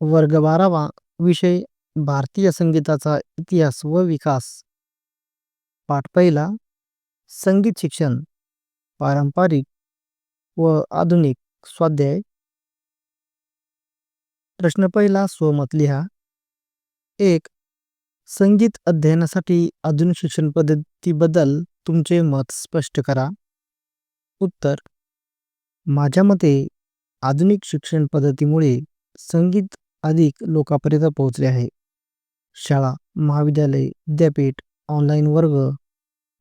वर्ग बारावा विषय भारतीय संगीताचा इतिहास व विकास. पाठ पहिला संगीत शिक्षण पारंपरिक व आधुनिक स्वाध्याय. प्रश्न पहिला स्वमत लिहा. एक संगीत अध्ययनासाठी आधुनिक शिक्षण पद्धतीबद्दल तुमचे मत स्पष्ट करा. उत्तर माझ्या मते आधुनिक शिक्षण पद्धतीमुळे संगीत अधिक लोकांपर्यंत पोहोचले आहे. शाळा महाविद्यालय विद्यापीठ ऑनलाईन वर्ग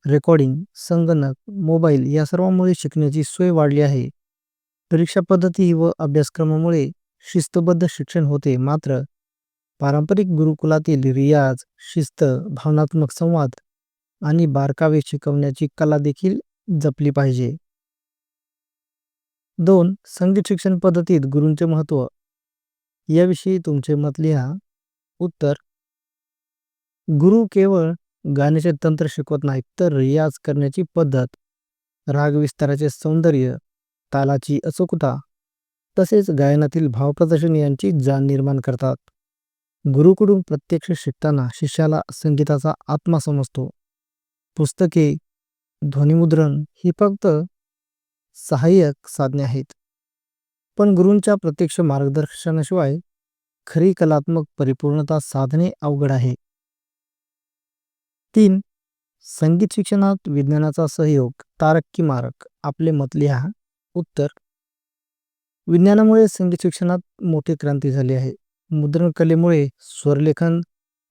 रेकॉर्डिंग संगणक मोबाईल या सर्वांमुळे शिकण्याची सोय वाढली आहे. परीक्षा पद्धती व अभ्यासक्रमामुळे शिस्तबद्ध शिक्षण होते. मात्र पारंपरिक गुरुकुलातील रियाज शिस्त भावनात्मक संवाद आणि बारकावे शिकवण्याची कला देखील जपली पाहिजे. दोन संगीत शिक्षण पद्धतीत गुरूंचे महत्त्व याविषयी तुमचे मत लिहा. उत्तर. गुरु केवळ गाण्याचे तंत्र शिकवत नाहीत तर रियाज करण्याची पद्धत. राग विस्ताराचे सौंदर्य. तालाची अचूकता तसेच गायनातील भावप्रदर्शन यांची जाण निर्माण करतात. गुरुकडून प्रत्यक्ष शिकताना शिष्याला संगीताचा आत्मा समजतो. पुस्तके ध्वनिमुद्रण ही फक्त सहाय्यक साधने आहेत. पण गुरूंच्या प्रत्यक्ष मार्गदर्शनाशिवाय खरी कलात्मक परिपूर्णता साधणे अवघड आहे. तीन संगीत शिक्षणात विज्ञानाचा सहयोग तारक की मारक आपले मत लिहा. उत्तर विज्ञानामुळे संगीत शिक्षणात मोठी क्रांती झाली आहे. मुद्रण कलेमुळे स्वरलेखन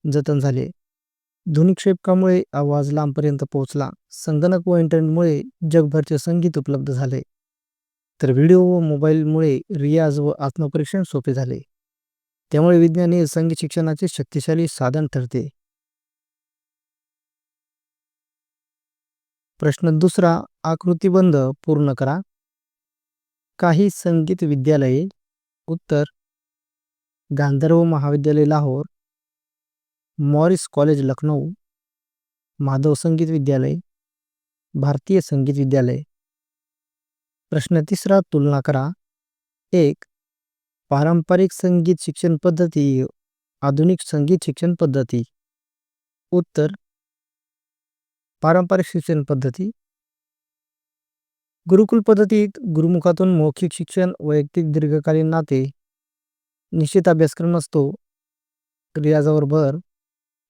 जतन झाले. ध्वनिक्षेपकामुळे आवाज लांबपर्यंत पोहोचला. संगणक व इंटरनेटमुळे जगभरचे संगीत उपलब्ध झाले. तर व्हिडिओ व मोबाईलमुळे रियाज व आत्मपरीक्षण सोपे झाले. त्यामुळे विज्ञान हे संगीत शिक्षणाचे शक्तिशाली साधन ठरते. प्रश्न दुसरा आकृतीबंध पूर्ण करा. काही संगीत विद्यालये उत्तर गांधर्व महाविद्यालय लाहोर मॉरिस कॉलेज लखनऊ माधव संगीत विद्यालय भारतीय संगीत विद्यालय. प्रश्न तिसरा तुलना करा. एक पारंपरिक संगीत शिक्षण पद्धती आधुनिक संगीत शिक्षण पद्धती. उत्तर पारंपरिक शिक्षण पद्धती. गुरुकुल पद्धतीत गुरुमुखातून मौखिक शिक्षण वैयक्तिक दीर्घकालीन नाते. निश्चित अभ्यासक्रम असतो. रियाजावर भर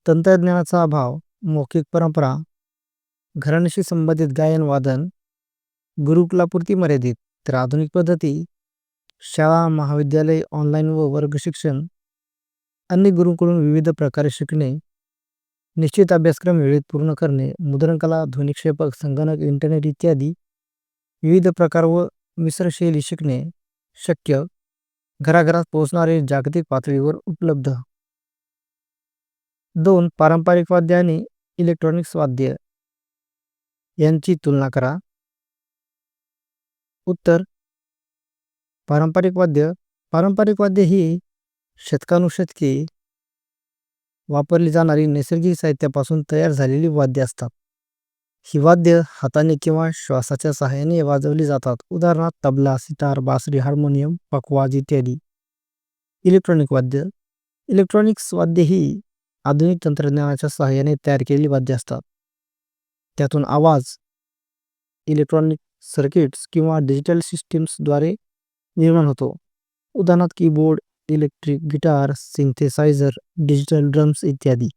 तंत्रज्ञानाचा अभाव मौखिक परंपरा. घराण्याशी संबंधित गायन वादन. गुरुकुलापुरती मर्यादित. तर आधुनिक पद्धती शाळा महाविद्यालय ऑनलाईन व वर्ग शिक्षण अन्य गुरुकडून विविध प्रकारे शिकणे निश्चित अभ्यासक्रम वेळेत पूर्ण करणे मुद्रणकला ध्वनिक्षेपक संगणक इंटरनेट इत्यादी विविध प्रकार व मिश्रशैली शिकणे शक्य. घराघरात पोहोचणारे जागतिक पातळीवर उपलब्ध. दोन पारंपरिक वाद्य आणि इलेक्ट्रॉनिक्स वाद्य यांची तुलना करा. उत्तर पारंपरिक वाद्य पारंपरिक वाद्य ही शतकानुशतके वापरली जाणारी नैसर्गिक साहित्यापासून तयार झालेली वाद्य असतात. ही वाद्य हाताने किंवा श्वासाच्या सहाय्याने वाजवली जातात. उदाहरणार्थ तबला सितार बासरी हार्मोनियम पकवाज इत्यादी. इलेक्ट्रॉनिक वाद्य. इलेक्ट्रॉनिक्स वाद्य ही आधुनिक तंत्रज्ञानाच्या सहाय्याने तयार केलेली वाद्य असतात. त्यातून आवाज इलेक्ट्रॉनिक सर्किट्स किंवा डिजिटल सिस्टीम्सद्वारे निर्माण होतो. उदाहरणार्थ keyboard electric guitar synthesizer digital drums इत्यादी.